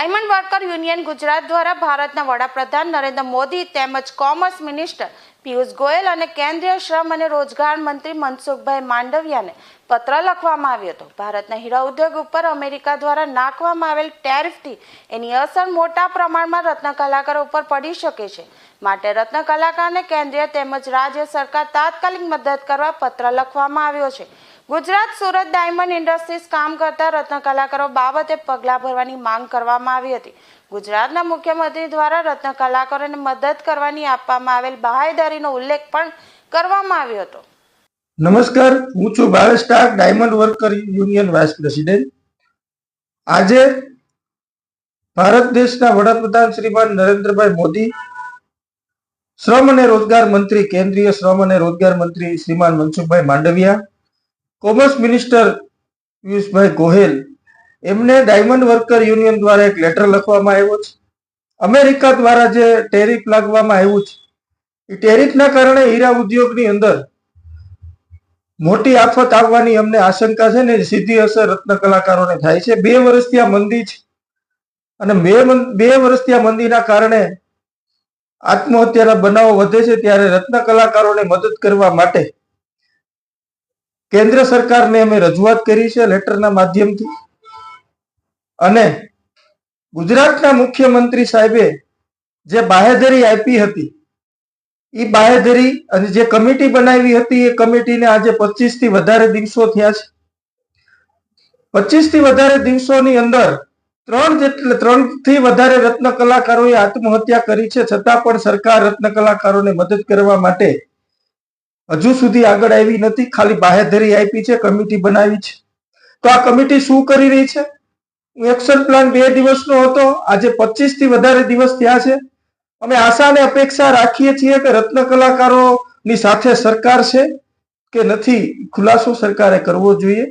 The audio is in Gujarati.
ડાયમંડ વર્કર યુનિયન ગુજરાત દ્વારા ભારતના વડાપ્રધાન નરેન્દ્ર મોદી તેમજ કોમર્સ મિનિસ્ટર પિયુષ ગોયલ અને કેન્દ્રીય શ્રમ અને રોજગાર મંત્રી મનસુખભાઈ માંડવિયાને પત્ર લખવામાં આવ્યો હતો. ભારતના હીરા ઉદ્યોગ ઉપર અમેરિકા દ્વારા નાખવામાં આવેલ ટેરિફથી એની અસર મોટા પ્રમાણમાં રત્ન કલાકારો ઉપર પડી શકે છે. માટે રત્ન કલાકારને કેન્દ્રીય તેમજ રાજ્ય સરકાર તાત્કાલિક મદદ કરવા પત્ર લખવામાં આવ્યો છે. ગુજરાત સુરત ડાયમંડ ઇન્ડસ્ટ્રીઝ કામ કરતા રત્ન કલાકારો બાબતે પગલાં ભરવાની માંગ કરવામાં આવી હતી. ગુજરાતના મુખ્યમંત્રી દ્વારા રત્ન કલાકારોને મદદ કરવાની આપવામાં આવેલ બહાયદારીનો ઉલ્લેખ પણ કરવામાં આવ્યો હતો. નમસ્કાર, હું છું Bhavesh Tak diamond worker union vice president. આજે ભારત દેશના વડાપ્રધાન શ્રીમાન નરેન્દ્રભાઈ મોદી, શ્રમ અને રોજગાર મંત્રી, કેન્દ્રીય શ્રમ અને રોજગાર મંત્રી શ્રીમાન મનસુખભાઈ માંડવિયા કોમર્સ મિનિસ્ટર પિયુષભાઈ ગોહેલ એમને ડાયમંડ વર્કર યુનિયન દ્વારા એક લેટર લખવામાં આવ્યો છે. અમેરિકા દ્વારા જે ટેરિફ લાગવામાં આવ્યું છે, એ ટેરિફના કારણે હીરા ઉદ્યોગની અંદર મોટી આફત આવવાની અમને આશંકા છે ને સીધી અસર રત્ન કલાકારોને થાય છે. બે વર્ષથી આ મંદી છે અને બે બે વર્ષથી આ મંદીના કારણે આત્મહત્યાના બનાવો વધે છે ત્યારે રત્ન કલાકારોને મદદ કરવા માટે કેન્દ્ર સરકારને અમે રજૂઆત કરી છે લેટરના માધ્યમથી. અને ગુજરાતના મુખ્યમંત્રી સાહેબે જે બાહેધરી આપી હતી એ બાહેધરી અને જે કમિટી બનાવી હતી, એ કમિટીને આજે પચીસથી વધારે દિવસો થયા છે. પચીસથી વધારે દિવસોની અંદર ત્રણ જેટલે ત્રણથી વધારે રત્ન કલાકારોએ આત્મહત્યા કરી છે. છતાં પણ સરકાર રત્ન કલાકારોને મદદ કરવા માટે હજુ સુધી આગળ આવી નથી, ખાલી બાહેધરી આપી છે, કમિટી બનાવી છે. તો આ કમિટી શું કરી રહી છે? એક્શન પ્લાન બે દિવસનો હતો, આજે પચીસથી વધારે દિવસ થયા છે. અમે આશા અને અપેક્ષા રાખીએ છીએ કે રત્ન કલાકારોની સાથે સરકાર છે કે નથી, ખુલાસો સરકારે કરવો જોઈએ.